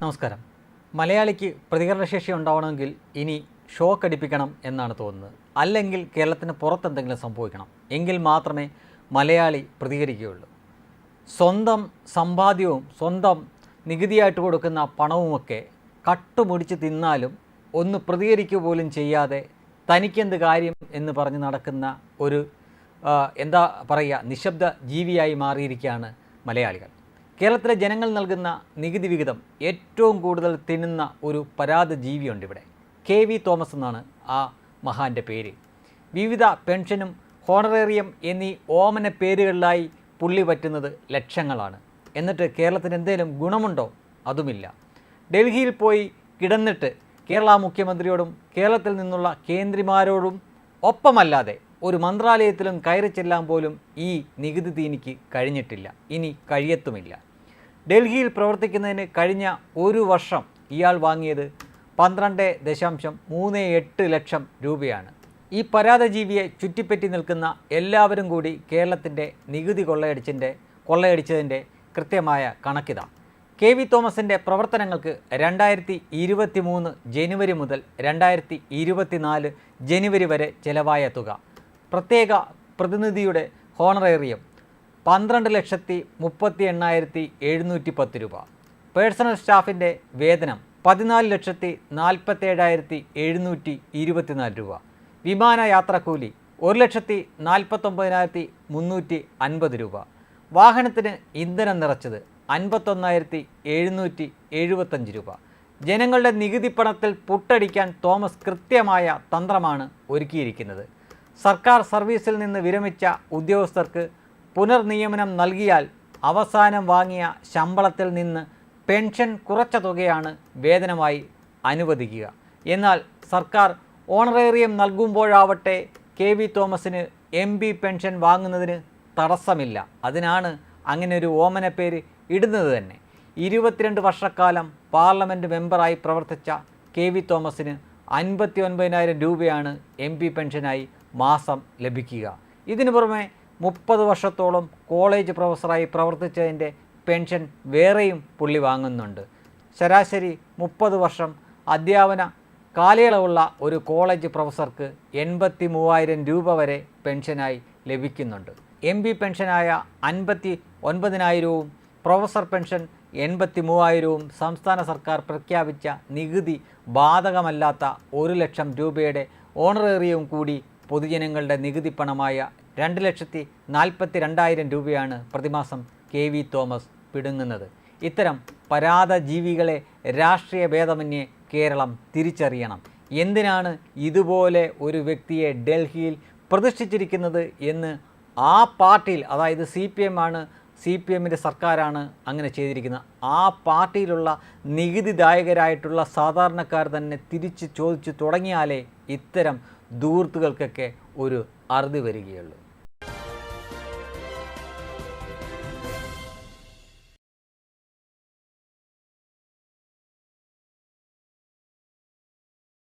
നമസ്കാരം. മലയാളിക്ക് പ്രതികരണശേഷി ഉണ്ടാവണമെങ്കിൽ ഇനി ഷോക്ക് അടിപ്പിക്കണം എന്നാണ് തോന്നുന്നത്. അല്ലെങ്കിൽ കേരളത്തിന് പുറത്തെന്തെങ്കിലും സംഭവിക്കണം. എങ്കിൽ മാത്രമേ മലയാളി പ്രതികരിക്കുകയുള്ളൂ. സ്വന്തം സമ്പാദ്യവും സ്വന്തം നികുതിയായിട്ട് കൊടുക്കുന്ന പണവുമൊക്കെ കട്ടുമുടിച്ച് തിന്നാലും ഒന്ന് പ്രതികരിക്കുക പോലും ചെയ്യാതെ തനിക്കെന്ത് കാര്യം എന്ന് പറഞ്ഞ് നടക്കുന്ന ഒരു എന്താ പറയുക നിശബ്ദ ജീവിയായി മാറിയിരിക്കുകയാണ് മലയാളികൾ. കേരളത്തിലെ ജനങ്ങൾ നൽകുന്ന നികുതി വിഹിതം ഏറ്റവും കൂടുതൽ തിന്നുന്ന ഒരു പരാത ജീവിയുണ്ട് ഇവിടെ. കെ വി തോമസ് എന്നാണ് ആ മഹാന്റെ പേര്. വിവിധ പെൻഷനും ഹോണറേറിയം എന്നീ ഓമന പേരുകളിലായി പുള്ളി പറ്റുന്നത് ലക്ഷങ്ങളാണ്. എന്നിട്ട് കേരളത്തിന് എന്തെങ്കിലും ഗുണമുണ്ടോ? അതുമില്ല. ഡൽഹിയിൽ പോയി കിടന്നിട്ട് കേരള മുഖ്യമന്ത്രിയോടും കേരളത്തിൽ നിന്നുള്ള കേന്ദ്രിമാരോടും ഒപ്പമല്ലാതെ ഒരു മന്ത്രാലയത്തിലും കയറി ചെല്ലാൻ പോലും ഈ നികുതി തീനിക്ക് കഴിഞ്ഞിട്ടില്ല. ഇനി കഴിയത്തുമില്ല. ഡൽഹിയിൽ പ്രവർത്തിക്കുന്നതിന് കഴിഞ്ഞ ഒരു വർഷം ഇയാൾ വാങ്ങിയത് പന്ത്രണ്ട് ദശാംശം മൂന്ന് എട്ട് ലക്ഷം രൂപയാണ്. ഈ പരാതജീവിയെ ചുറ്റിപ്പറ്റി നിൽക്കുന്ന എല്ലാവരും കൂടി കേരളത്തിന്റെ നികുതി കൊള്ളയടിച്ചിന്റെ കൊള്ളയടിച്ചതിന്റെ കൃത്യമായ കണക്കിതാ. കെ വി തോമസിന്റെ പ്രവർത്തനങ്ങൾക്ക് രണ്ടായിരത്തി ഇരുപത്തി മൂന്ന് ജനുവരി മുതൽ രണ്ടായിരത്തി ഇരുപത്തിനാല് ജനുവരി വരെ ചെലവായ തുക. പ്രത്യേക പ്രതിനിധിയുടെ ഹോണറേറിയം പന്ത്രണ്ട് ലക്ഷത്തി മുപ്പത്തി എണ്ണായിരത്തി എഴുന്നൂറ്റി പത്ത് രൂപ. പേഴ്സണൽ സ്റ്റാഫിന്റെ വേതനം പതിനാല് ലക്ഷത്തി നാൽപ്പത്തേഴായിരത്തി എഴുന്നൂറ്റി ഇരുപത്തിനാല് രൂപ. വിമാനയാത്രക്കൂലി ഒരു ലക്ഷത്തി നാൽപ്പത്തൊമ്പതിനായിരത്തി മുന്നൂറ്റി അൻപത് രൂപ. വാഹനത്തിന് ഇന്ധനം നിറച്ചത് അൻപത്തൊന്നായിരത്തി എഴുന്നൂറ്റി എഴുപത്തഞ്ച് രൂപ. ജനങ്ങളുടെ നികുതി പണത്തിൽ പുട്ടടിക്കാൻ തോമസ് കൃത്യമായ തന്ത്രമാണ് ഒരുക്കിയിരിക്കുന്നത്. സർക്കാർ സർവീസിൽ നിന്ന് വിരമിച്ച ഉദ്യോഗസ്ഥർക്ക് പുനർനിയമനം നൽകിയാൽ അവസാനം വാങ്ങിയ ശമ്പളത്തിൽ നിന്ന് പെൻഷൻ കുറച്ച തുകയാണ് വേതനമായി അനുവദിക്കുക. എന്നാൽ സർക്കാർ ഓണറേറിയം നൽകുമ്പോഴാവട്ടെ കെ വി തോമസിന് എം പി പെൻഷൻ വാങ്ങുന്നതിന് തടസ്സമില്ല. അതിനാണ് അങ്ങനെ ഒരു പേര് ഇടുന്നത് തന്നെ. ഇരുപത്തിരണ്ട് വർഷക്കാലം പാർലമെന്റ് മെമ്പറായി പ്രവർത്തിച്ച കെ വി തോമസിന് അൻപത്തി ഒൻപതിനായിരം രൂപയാണ് എം പി പെൻഷനായി മാസം ലഭിക്കുക. ഇതിനു പുറമെ മുപ്പത് വർഷത്തോളം കോളേജ് പ്രൊഫസറായി പ്രവർത്തിച്ചതിന്റെ പെൻഷൻ വേറെയും പുള്ളി വാങ്ങുന്നുണ്ട്. ശരാശരി മുപ്പത് വർഷം അധ്യാപന കാലയളവുള്ള ഒരു കോളേജ് പ്രൊഫസർക്ക് എൺപത്തി മൂവായിരം രൂപ വരെ പെൻഷനായി ലഭിക്കുന്നുണ്ട്. എം ബി പെൻഷനായ അൻപത്തി ഒൻപതിനായിരവും പ്രൊഫസർ പെൻഷൻ എൺപത്തി മൂവായിരവും സംസ്ഥാന സർക്കാർ പ്രഖ്യാപിച്ച നികുതി ബാധകമല്ലാത്ത ഒരു ലക്ഷം രൂപയുടെ ഓണറേറിയവും കൂടി പൊതുജനങ്ങളുടെ നികുതി പണമായ രണ്ട് ലക്ഷത്തി നാൽപ്പത്തി രണ്ടായിരം രൂപയാണ് പ്രതിമാസം കെ വി തോമസ് പിടുങ്ങുന്നത്. ഇത്തരം പരാത ജീവികളെ രാഷ്ട്രീയ ഭേദമന്യേ കേരളം തിരിച്ചറിയണം. എന്തിനാണ് ഇതുപോലെ ഒരു വ്യക്തിയെ ഡൽഹിയിൽ പ്രതിഷ്ഠിച്ചിരിക്കുന്നത് എന്ന് ആ പാർട്ടിയിൽ അതായത് സി പി എം ആണ് സി പി എമ്മിന്റെ സർക്കാരാണ് അങ്ങനെ ചെയ്തിരിക്കുന്നത്. ആ പാർട്ടിയിലുള്ള നികുതിദായകരായിട്ടുള്ള സാധാരണക്കാർ തന്നെ തിരിച്ച് ചോദിച്ചു തുടങ്ങിയാലേ ഇത്തരം ദൂർത്തുകൾക്കൊക്കെ ഒരു അറുതി വരികയുള്ളൂ.